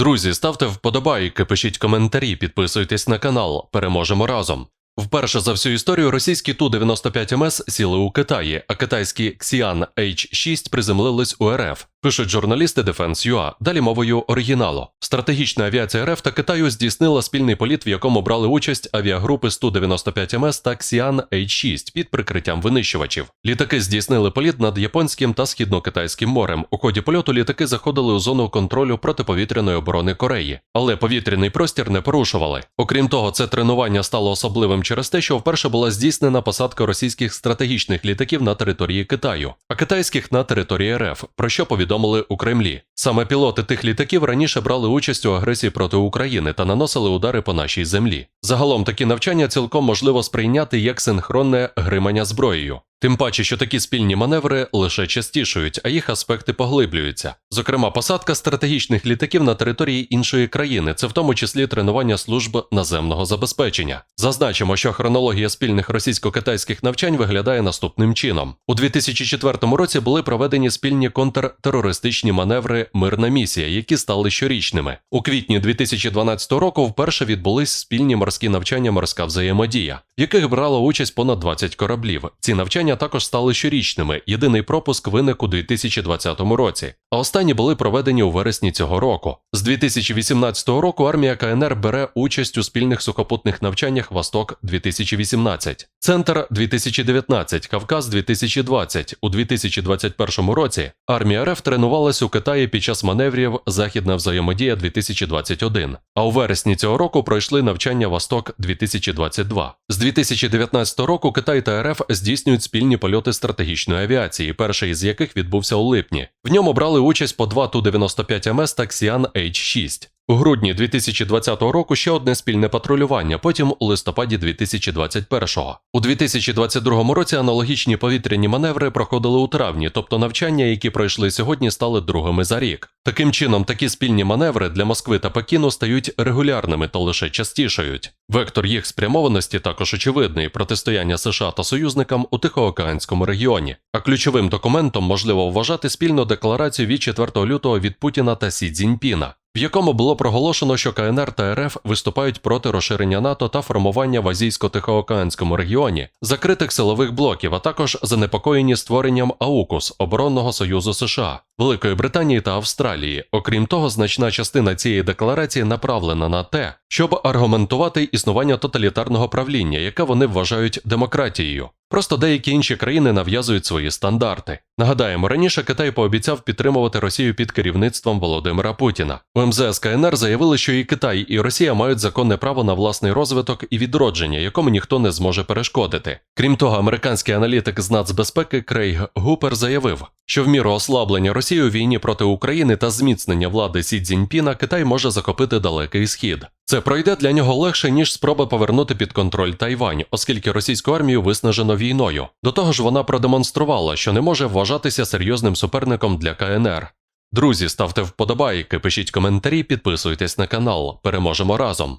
Друзі, ставте вподобайки, пишіть коментарі, підписуйтесь на канал. Переможемо разом. Вперше за всю історію російські Ту-95МС сіли у Китаї, а китайські Xi'an H6 приземлились у РФ. Пишуть журналісти Defense.ua, далі мовою оригіналу. Стратегічна авіація РФ та Китаю здійснила спільний політ, в якому брали участь авіагрупи з Ту-95МС та Xi'an H6 під прикриттям винищувачів. Літаки здійснили політ над японським та східно-китайським морем. У ході польоту літаки заходили у зону контролю протиповітряної оборони Кореї, але повітряний простір не порушували. Окрім того, це тренування стало особливим через те, що вперше була здійснена посадка російських стратегічних літаків на території Китаю, а китайських на території РФ, про що повідомили у Кремлі. Саме пілоти тих літаків раніше брали участь у агресії проти України та наносили удари по нашій землі. Загалом такі навчання цілком можливо сприйняти як синхронне гримання зброєю. Тим паче, що такі спільні маневри лише частішують, а їх аспекти поглиблюються. Зокрема, посадка стратегічних літаків на території іншої країни, це в тому числі тренування служб наземного забезпечення. Зазначимо, що хронологія спільних російсько-китайських навчань виглядає наступним чином: у 2004 році були проведені спільні контртерористичні маневри Мирна місія, які стали щорічними. У квітні 2012 року вперше відбулись спільні морські навчання Морська взаємодія, яких брало участь понад 20 кораблів. Ці навчання також стали щорічними. Єдиний пропуск виник у 2020 році, а останні були проведені у вересні цього року. З 2018 року армія КНР бере участь у спільних сухопутних навчаннях Восток 2018, Центр 2019, Кавказ 2020. У 2021 році армія РФ тренувалась у Китаї під час маневрів Західна взаємодія 2021. А у вересні цього року пройшли навчання Восток 2022. З 2019 року Китай та РФ здійснюють спільні польоти стратегічної авіації, перший із яких відбувся у липні. В ньому брали участь по два Ту-95МС та Xi'an H6. У грудні 2020 року ще одне спільне патрулювання, потім у листопаді 2021-го. У 2022 році аналогічні повітряні маневри проходили у травні, тобто навчання, які пройшли сьогодні, стали другими за рік. Таким чином, такі спільні маневри для Москви та Пекіну стають регулярними та лише частішають. Вектор їх спрямованості також очевидний протистояння США та союзникам у Тихоокеанському регіоні. А ключовим документом можливо вважати спільну декларацію від 4 лютого від Путіна та Сі Цзіньпіна, в якому було проголошено, що КНР та РФ виступають проти розширення НАТО та формування в Азійсько-Тихоокеанському регіоні закритих силових блоків, а також занепокоєні створенням АУКУС оборонного союзу США, Великої Британії та Австралії. Окрім того, значна частина цієї декларації направлена на те, щоб аргументувати існування тоталітарного правління, яке вони вважають демократією. Просто деякі інші країни нав'язують свої стандарти. Нагадаємо, раніше Китай пообіцяв підтримувати Росію під керівництвом Володимира Путіна. У МЗС КНР заявили, що і Китай, і Росія мають законне право на власний розвиток і відродження, якому ніхто не зможе перешкодити. Крім того, американський аналітик з нацбезпеки Крейг Гупер заявив, що в міру ослаблення Росії у війні проти України та зміцнення влади Сі Цзіньпіна Китай може захопити далекий схід. Це пройде для нього легше ніж спроба повернути під контроль Тайвань, оскільки російську армію виснажено війною. До того ж, вона продемонструвала, що не може вважатися серйозним суперником для КНР. Друзі, ставте вподобайки, пишіть коментарі, підписуйтесь на канал. Переможемо разом.